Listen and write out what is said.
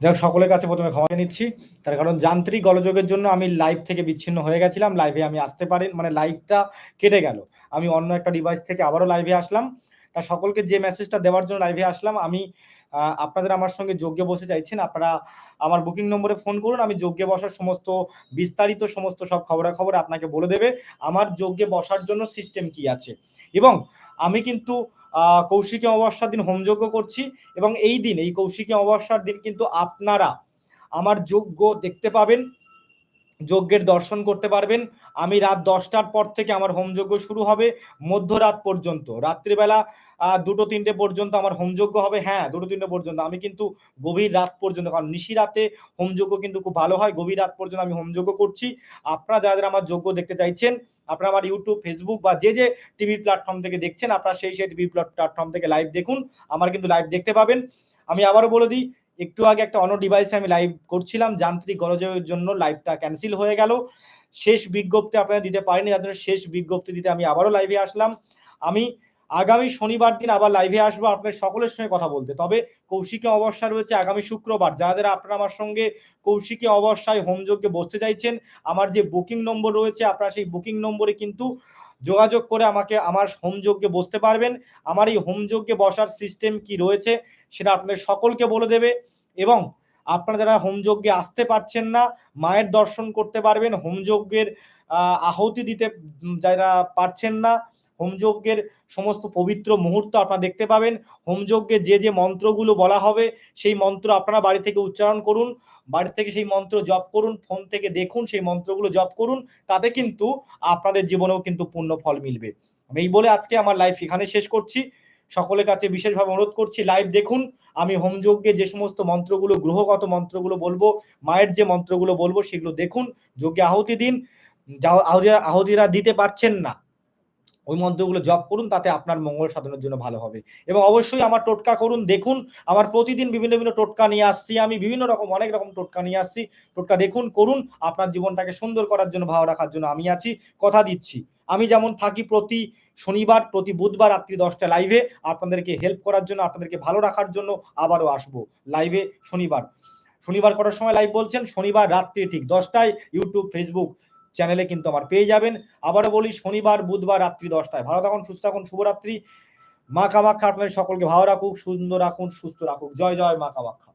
যাই হোক, সকলের কাছে প্রথমে ক্ষমা নিচ্ছি। তার কারণ যান্ত্রিক গলযোগের জন্য আমি লাইভ থেকে বিচ্ছিন্ন হয়ে গেছিলাম। লাইভে আমি আসতে পারি মানে লাইভটা কেটে গেল। আমি অন্য একটা ডিভাইস থেকে আবারও লাইভে আসলাম। তা সকলকে যে মেসেজটা দেওয়ার জন্য লাইভে আসলাম আমি আপনাদের আমার সঙ্গে যোগ্যে বসে চাইছেন, আপনারা আমার বুকিং নম্বরে ফোন করুন, আমি যোগ্যে বসার সমস্ত, বিস্তারিত সমস্ত সব খবরাখবর আপনাকে বলে দেবে, আমার যোগ্যে বসার জন্য সিস্টেম কি আছে। এবং আমি কিন্তু কৌশিকী অমাবস্যার দিন হোমযজ্ঞ করছি, এবং এই দিন, এই কৌশিকী অমাবস্যার দিন কিন্তু আপনারা আমার যোগ্য দেখতে পাবেন। যজ্ঞের দর্শন করতে পারবেন। আমি রাত দশটার পর থেকে আমার হোমযজ্ঞ শুরু হবে, মধ্যরাত পর্যন্ত। রাত্রিবেলা দুটো তিনটে পর্যন্ত আমার হোমযজ্ঞ হবে। হ্যাঁ দুটো তিনটে পর্যন্ত। আমি কিন্তু গভীর রাত পর্যন্ত, কারণ নিশি রাতে হোমযজ্ঞ কিন্তু খুব ভালো হয়। গভীর রাত পর্যন্ত আমি হোমযজ্ঞ করছি। আপনারা যারা যারা আমার যজ্ঞ দেখতে চাইছেন, আপনারা আমার ইউটিউব ফেসবুক বা যে যে টিভি প্ল্যাটফর্ম থেকে দেখছেন, আপনারা সেই সেই টিভি প্ল্যাটফর্ম থেকে লাইভ দেখুন। আমার কিন্তু লাইভ দেখতে পাবেন। আমি আবারও বলে দিই একটু আগে একটা অন্য ডিভাইসে আমি লাইভ করছিলাম, যান্ত্রিক গরজের জন্য লাইভটা ক্যান্সেল হয়ে গেল। শেষ বিজ্ঞপ্তি আপনারা দিতে পারেনি যার শেষ বিজ্ঞপ্তি দিতে আমি আবারও লাইভে আসলাম। আমি আগামী শনিবার দিন আবার লাইভে আসব, আপনাদের সকলের সঙ্গে কথা বলতে। তবে কৌশিকী অবস্যা রয়েছে আগামী শুক্রবার। যারা যারা আপনারা আমার সঙ্গে কৌশিকী অবস্যায় হোমযজ্ঞে বসতে চাইছেন, আমার যে বুকিং নম্বর রয়েছে, আপনারা সেই বুকিং নম্বরে কিন্তু যোগাযোগ করে আমাকে আমার হোমযজ্ঞে বসতে পারবেন। আমার এই হোমযজ্ঞে বসার সিস্টেম কি রয়েছে সেটা আপনাদের সকলকে বলে দেবে এবং আপনারা যারা হোমযজ্ঞে আসতে পারছেন না মায়ের দর্শন করতে পারবেন। হোমযজ্ঞের আহ, আহতি দিতে যারা পারছেন না হোমযজ্ঞের সমস্ত পবিত্র মুহূর্ত আপনারা দেখতে পাবেন। হোমযজ্ঞে যে যে মন্ত্রগুলো বলা হবে, সেই মন্ত্র আপনারা বাড়ি থেকে উচ্চারণ করুন, বাড়ি থেকে সেই মন্ত্র জপ করুন, ফোন থেকে দেখুন, সেই মন্ত্রগুলো জপ করুন, তাতে কিন্তু আপনাদের জীবনেও কিন্তু পূর্ণ ফল মিলবে। আমি এই বলে আজকে আমার লাইফ এখানে শেষ করছি। সকলের কাছে বিশেষভাবে অনুরোধ করছি লাইভ দেখুন। আমি হোমযজ্ঞে যে সমস্ত মন্ত্রগুলো, গ্রহগত মন্ত্রগুলো বলব, মায়ের যে মন্ত্রগুলো বলব, সেগুলো দেখুন। যজ্ঞে আহুতি দিন। আহুতিরা দিতে পারছেন না। ওই মন্ত্রগুলো জপ করুন, তাতে আপনার মঙ্গল সাধনের জন্য ভালো হবে। এবং অবশ্যই আমার টোটকা করুন, দেখুন, আমার প্রতিদিন বিভিন্ন বিভিন্ন টোটকা নিয়ে আসছি, আমি বিভিন্ন রকম, অনেক রকম টোটকা নিয়ে আসছি। টোটকা দেখুন, করুন, আপনার জীবনটাকে সুন্দর করার জন্য, ভালো রাখার জন্য আমি আছি, কথা দিচ্ছি। আমি যেমন থাকি প্রতি শনিবার, প্রতি বুধবার রাত্রি দশটা লাইভে আপনাদেরকে হেল্প করার জন্য, আপনাদেরকে ভালো রাখার জন্য আবারও আসব লাইভে শনিবার। শনিবার করার সময় লাইভ বলছেন? শনিবার রাত্রি ঠিক দশটায় ইউটিউব ফেসবুক চ্যানেলে কিন্তু আমার পেয়ে যাবেন। আবারও বলি, শনিবার, বুধবার রাত্রি দশটায়। ভালো থাকুন, সুস্থ থাকুন, শুভরাত্রি। মা কামাক্ষা আপনাদের সকলকে ভালো রাখুক, সুন্দর রাখুন, সুস্থ রাখুক। জয় জয় মা কামাখ্যা